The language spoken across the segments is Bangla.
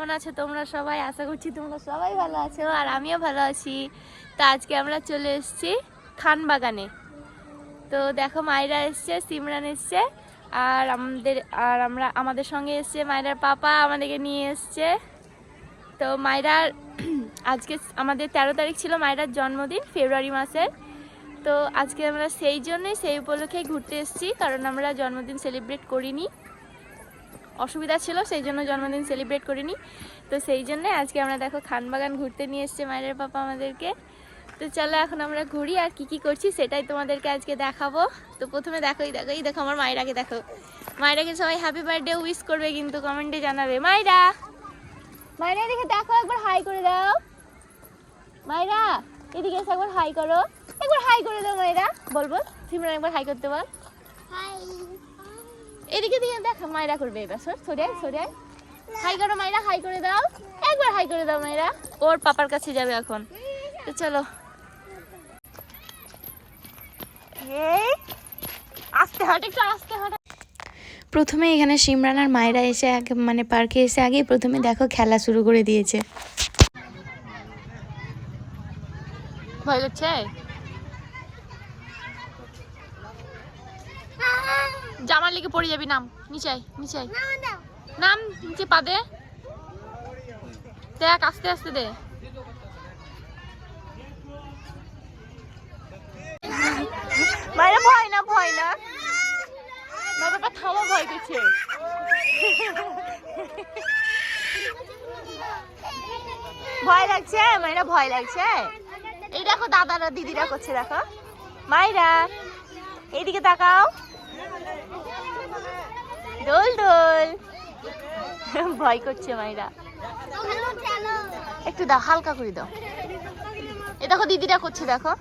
কেমন আছো তোমরা সবাই? আশা করছি তোমরা সবাই ভালো আছো আর আমিও ভালো আছি। তো আজকে আমরা চলে এসেছি খান বাগানে তো দেখো মায়েরা এসছে, সিমরান এসছে আর আমাদের, আর আমরা, আমাদের সঙ্গে এসছে মায়েরার পাপা, আমাদেরকে নিয়ে এসছে। তো মায়েরার আজকে আমাদের তেরো তারিখ ছিল মায়েরার জন্মদিন, ফেব্রুয়ারি মাসের। তো আজকে আমরা সেই জন্যই, সেই উপলক্ষে ঘুরতে এসেছি, কারণ আমরা জন্মদিন সেলিব্রেট করিনি। অসুবিধা ছিল, সেই জন্য জন্মদিন সেলিব্রেট করিনি। তো সেই জন্য আজকে আমরা দেখো খানবাগান ঘুরতে নিয়ে এসছে মায়ের পাপা আমাদেরকে। তো চলো এখন আমরা ঘুরি আর কি কি করছি সেটাই তোমাদেরকে আজকে দেখাবো। তো প্রথমে দেখো, এই দেখো এই দেখো আমার মায়েরাকে দেখো। মায়েরাকে সবাই হ্যাপি বার্থডে উইশ করবে কিন্তু কমেন্টে জানাবে। মায়েরা! মায়েরা এদিকে দেখো, একবার হাই করে দাও। মায়েরা, এদিকে এসে একবার হাই করো। একবার হাই করে দাও মায়েরা। বলব, সিমরান একবার হাই করতে বল। এদিকে দিকে দেখো মায়েরা করবে এবার। সর সরে আয়, সরে। আয়। হাই করো মায়েরা হাই করে দাও। একবার হাই করে দাও মায়েরা ওর পাপার কাছে যাবে এখন। তো চলো। এই আস্তে হাট। একটু আস্তে হাট। প্রথমে এখানে সিমরান আর মায়েরা এসে আগে মানে পার্কে এসে আগে প্রথমে দেখো খেলা শুরু করে দিয়েছে। ভয় করছে? জামার লেগে পড়ে যাবি নাম। নিচাই নিচাই নাম নিচে পা দে দেখ আস্তে আস্তে দে। মায়েরা ভয় না ভয় না। মা বাবা ভয় করছে ভয় লাগছে? মায়েরা ভয় লাগছে? এই দেখো দাদারা দিদিরা করছে দেখো। মায়েরা এইদিকে তাকাও। দোল দোল ভয় করছে মায়েরা একটু দাও হালকা করে দাও। এ দেখো দিদিরা করছে দেখো।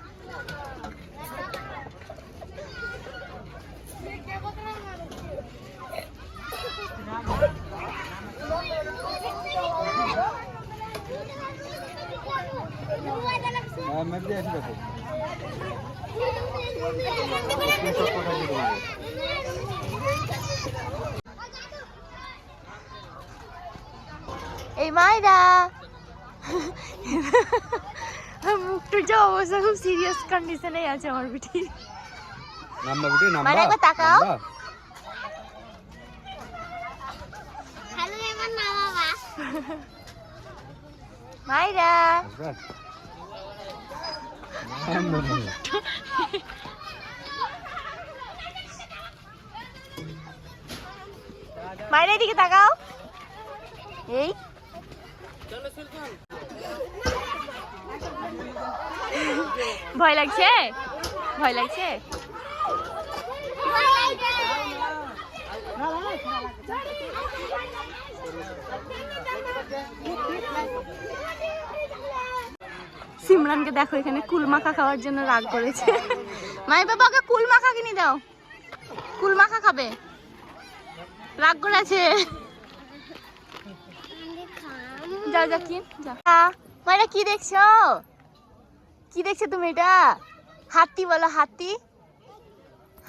मैं भी মুখটার যে অবস্থা খুব সিরিয়াস কন্ডিশনে আছে আমার বিটি নাম্বার বিটি নাম্বার মানে একবার তাকাও। মায়েরা মায়েরা এদিকে তাকাও। এই। ভয় লাগছে? ভয় লাগছে? সিমরানকে দেখো এখানে কুলমাখা খাওয়ার জন্য রাগ করেছে। মাই বাবাকে কুলমাখা কিনে দাও। কুলমাখা খাবে। রাগ করেছে। যাও যাও কি মায়েরা কি দেখছ? কি দেখছ তুমি এটা? হাতি বলো, হাতি।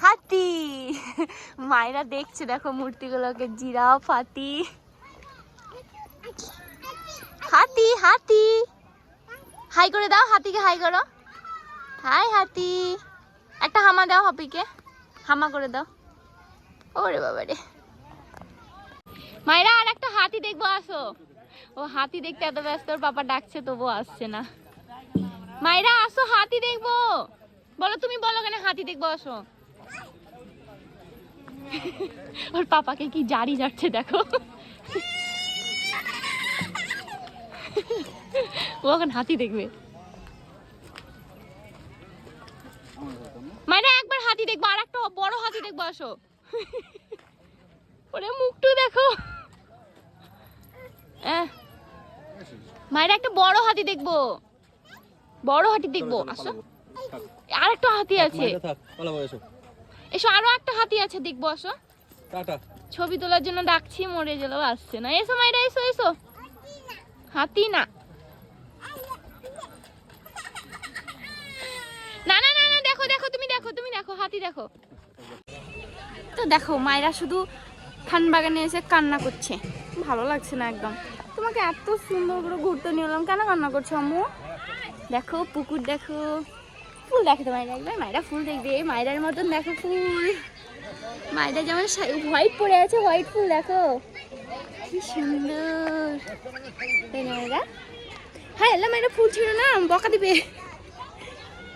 হাতি। মায়েরা দেখছে, দেখো মূর্তিগুলোকে। জিরাফ, হাতি। হাতি হাতি। হাই করে দাও হাতিকে, হাই করো। হাই, হাতি। একটা হামা দাও হাপিকে হামা করে দাও। ওরে বাবা রে মায়েরা আর একটা হাতি দেখব, আসো। ও হাতি দেখতে এত ব্যস্ত, ওর বাবা ডাকছে তবু আসছে না। মায়েরা আসো, হাতি দেখব। বলো, তুমি বলো কেন হাতি দেখব, আসো। ওর পাপাকে কি জারি যাচ্ছে, দেখো। ও এখন হাতি দেখবে। মানে একবার হাতি দেখব আর একটা বড় হাতি দেখব, আসো ওরে মুখটু দেখো আহ, মায়ের একটা বড় হাতি দেখব। বড় হাতি দেখব। আসো। আর একটা হাতি আছে। এসো। আরও একটা হাতি আছে দেখব আসো। ছবি তোলার জন্য ডাকছি মরে গেলেও আসছে না। এসো মাইরা এসো এসো। হাতি না। না না না না দেখো দেখো তুমি দেখো তুমি দেখো হাতি দেখো। তো দেখো মায়েরা শুধু খান বাগানে এসে কান্না করছে। ভালো লাগছে না একদম। তোমাকে এত সুন্দর করে ঘুরতে নিয়ে এলাম। কেন কান্না করছ আম্মু? দেখো, পুকুর দেখো। ফুল দেখো তো মায়েরা একবার মায়েরা ফুল দেখবে। মায়েরার মতন দেখো ফুল। মায়েরা যেমন হোয়াইট পরে আছে হোয়াইট ফুল দেখো। কি সুন্দর। তাই মায়েরা। হ্যাঁ এলা মায়েরা ফুল ছিল না? বকা দিবে।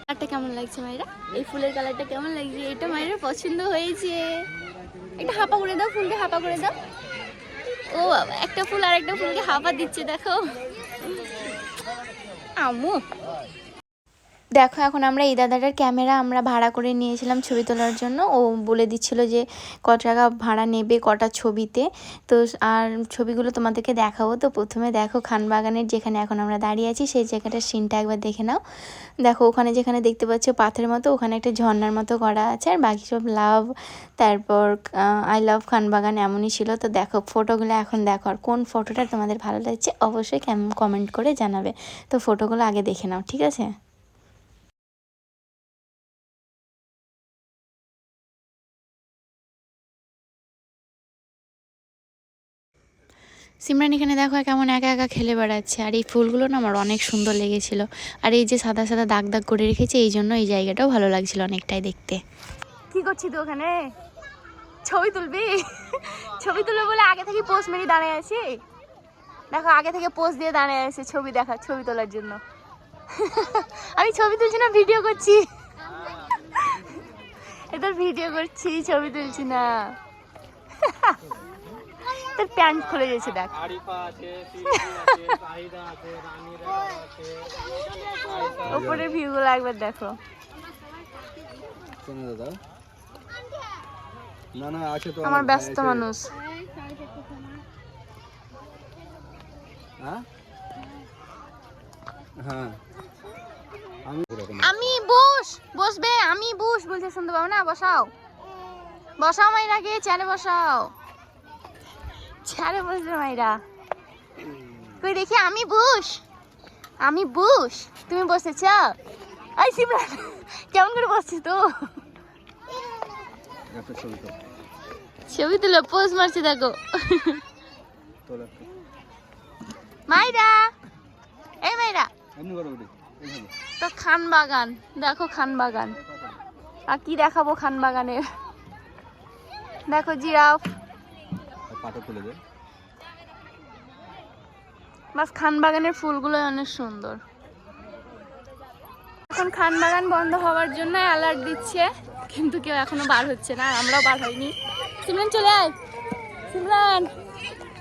কালারটা কেমন লাগছে মায়েরা? এই ফুলের কালারটা কেমন লাগছে? এটা মায়েরা পছন্দ হয়েছে। একটা হাঁপা করে দাও, ফুলকে হাঁপা করে দাও। ও বাবা একটা ফুল আর একটা ফুলকে হাফা দিচ্ছে দেখো। আম্মু। দেখো, এখন আমরা এই দাদাটার ক্যামেরা আমরা ভাড়া করে নিয়েছিলাম ছবি তোলার জন্য। ও বলে দিচ্ছিল যে কত টাকা ভাড়া নেবে কটা ছবিতে? তো আর ছবিগুলো তোমাদেরকে দেখাবো। তো প্রথমে দেখো, খানবাগানের যেখানে এখন আমরা দাঁড়িয়ে আছি, সেই জায়গাটার সিনটা একবার দেখে নাও। দেখো, ওখানে যেখানে দেখতে পাচ্ছ পাথরের মতো, ওখানে একটা ঝর্নার মতো করা আছে, আর বাকি সব লাভ, তারপর আই লাভ খানবাগান এমনই ছিল। তো দেখো, ফটোগুলো এখন দেখো, আর কোন ফটোটা তোমাদের ভালো লাগছে অবশ্যই কমেন্ট করে জানাবে। তো ফটোগুলো আগে দেখে নাও, ঠিক আছে? সিমরান, এখানে দেখো কেমন একা একা খেলে বেড়াচ্ছে। আর এই ফুলগুলো না আমার অনেক সুন্দর লেগেছিল। আর এই যে সাদা সাদা দাগ দাগ করে রেখেছে, এই জন্য এই জায়গাটাও ভালো লাগছিল অনেকটাই দেখতে। কি করছি তো ওখানে? ছবি তুলবি? ছবি তুলবে বলে আগে থেকে পোস্ট মেরে দাঁড়িয়ে আছি? দেখো, আগে থেকে পোস্ট দিয়ে দাঁড়িয়ে আছে ছবি দেখা, ছবি তোলার জন্য। আমি ছবি তুলছি না ভিডিও করছি। এটা ভিডিও করছি, ছবি তুলছি না। তোর প্যান্ট খুলে গেছে দেখ। আরিফা আছে সিরিজি আছে সাহিদা আছে রানীরা আছে। ওপরের ভিউগুলো একবার দেখো। দাদা। না না আছে তো আমার ব্যস্ত মানুষ। হ্যাঁ? হ্যাঁ। আমি বস বসবে আমি বস বলছে শুনতে পাবো না বসাও। বসাও মাইরা কে চেয়ারে বসাও। চেয়ারে বসবে মাইরা কই দেখি আমি বস আমি বস তুমি বসেছ? আই সিমরান কেমন করে বসছিস তো? ছবি তুলো। পোজ মারছে দেখো। মাইরা এই মাইরা। তো খান বাগান দেখো খান বাগান। আর কি দেখাবো খান বাগানের? দেখো জিরাফ। আর তুলে দে। বাস খান বাগানের ফুলগুলো অনেক সুন্দর। এখন খান বাগান বন্ধ হওয়ার জন্য অ্যালার্ট দিচ্ছে, কিন্তু কেউ এখনও বার হচ্ছে না আমরাও বার হইনি। সিমরান, চলে আয়। সিমরান,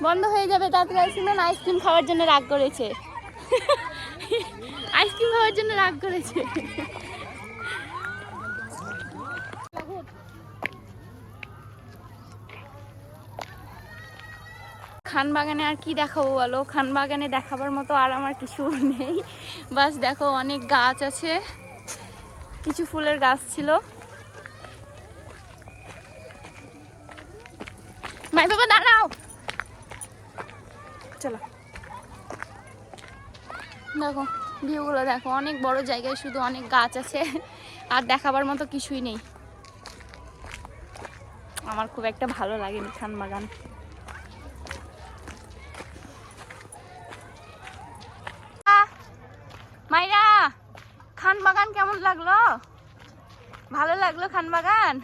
বন্ধ হয়ে যাবে তাড়াতাড়ি সিমরান, আইসক্রিম খাওয়ার জন্য রাগ করেছে। আইসক্রিম খাওয়ার জন্য রাগ করেছে। খান বাগানে আর কি দেখাবো বলো? খান বাগানে দেখাবার মতো আর আমার কিছু নেই। বাস দেখো অনেক গাছ আছে। কিছু ফুলের গাছ ছিল। মাই বাবা দাঁড়াও! চলো। দেখো ভিউগুলো দেখো অনেক বড় জায়গায় শুধু অনেক গাছ আছে। আর দেখাবার মতো কিছুই নেই। আমার খুব একটা ভালো লাগেনি খান বাগান মাইরা খান বাগান কেমন লাগল ভালো লাগল খান বাগান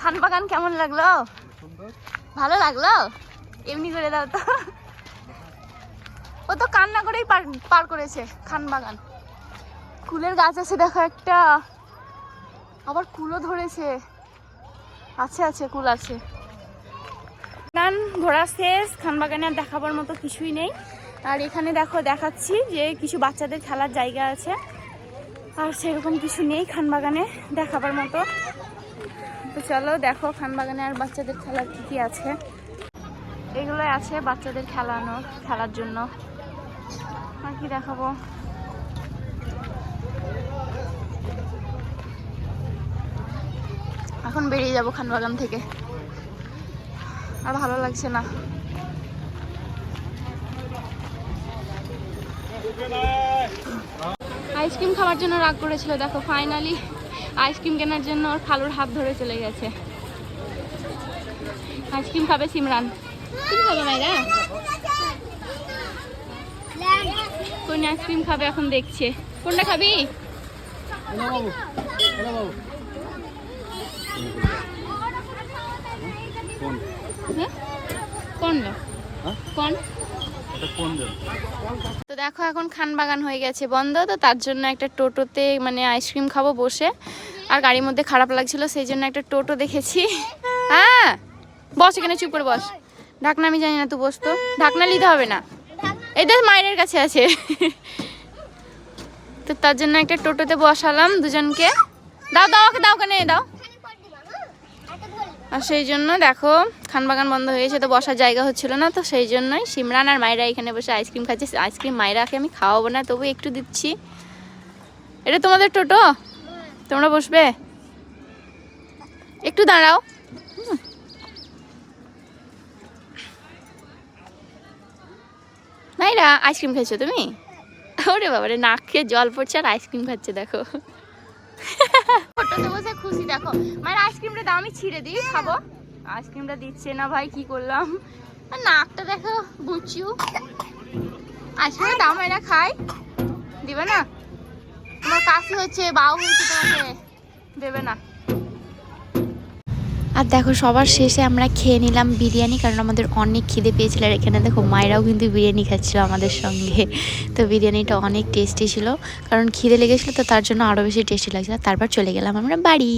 খান বাগান কেমন লাগল? ভালো লাগল? এমনি করে দাও তো। ও তো কান্না করেই পার পার করেছে খান বাগান কুলের গাছ আছে, দেখো একটা। আবার কুলও ধরেছে। আছে আছে, কুল আছে। গান ঘোরা শেষ, খানবাগানে আর দেখাবার মতো কিছুই নেই। আর এখানে দেখো, দেখাচ্ছি যে কিছু বাচ্চাদের খেলার জায়গা আছে। আর সেরকম কিছু নেই খানবাগানে দেখাবার মতো। তো চলো দেখো খানবাগানে আর বাচ্চাদের খেলার কি কি আছে। এগুলো আছে বাচ্চাদের খেলানোর, খেলার জন্য। আর কি দেখাবো? এখন বেরিয়ে যাব খানবাগান থেকে। আর ভালো লাগছে না। আইসক্রিম খাওয়ার জন্য রাগ করেছিল। দেখো ফাইনালি আইসক্রিম কেনার জন্য ওর খালুর হাত ধরে চলে গেছে। আইসক্রিম খাবে সিমরান। খাবে কোন আইসক্রিম খাবে এখন দেখছে। কোনটা খাবি? কোন? হ্যাঁ? হ্যাঁ? কোন? দেখো এখন খান বাগান হয়ে গেছে বন্ধ, তো তার জন্য একটা টোটোতে মানে আইসক্রিম খাব বসে। আর গাড়ির মধ্যে খারাপ লাগছিল, সেই জন্য একটা টোটো দেখেছি। হ্যাঁ বস এখানে চুপ করে বস। ঢাকনা আমি জানি না, তুই বস তো। ঢাকনা নিতে হবে না। এই দেখ মায়ের কাছে আছে। তো তার জন্য একটা টোটোতে বসালাম দুজনকে। দাও দাও দাও, ওখানে দাও। আর সেই জন্য দেখো, খানবাগান বন্ধ হয়েছে তো বসার জায়গা হচ্ছিল না, তো সেই জন্যই সিমরান আর মায়েরা এখানে বসে আইসক্রিম খাচ্ছে। আইসক্রিম মায়েরাকে আমি খাওয়াবো না, তবু একটু দিচ্ছি। এটা তোমাদের টোটো? তোমরা বসবে? একটু দাঁড়াও। মায়েরা আইসক্রিম খাইছো তুমি? ওরে বাবারে, নাক খেয়ে জল পড়ছে আর আইসক্রিম খাচ্ছে, দেখো। বসে খুশি, দেখো। মানে আইসক্রিমটা ছিঁড়ে দিই, খাব। আইসক্রিমটা দিচ্ছে না ভাই, কি করলাম? নাকটা দেখো আইসক্রিমটা দাম এরা দিবে না? হচ্ছে বাউ দেবে না। আর দেখো, সবার শেষে আমরা খেয়ে নিলাম বিরিয়ানি, কারণ আমাদের অনেক খিদে পেয়েছিল। আর এখানে দেখো, মায়েরাও কিন্তু বিরিয়ানি খাচ্ছিল আমাদের সঙ্গে। তো বিরিয়ানিটা অনেক টেস্টি ছিল, কারণ খিদে লেগেছিলো, তো তার জন্য আরও বেশি টেস্টি লাগছিল। তারপর চলে গেলাম আমরা বাড়ি।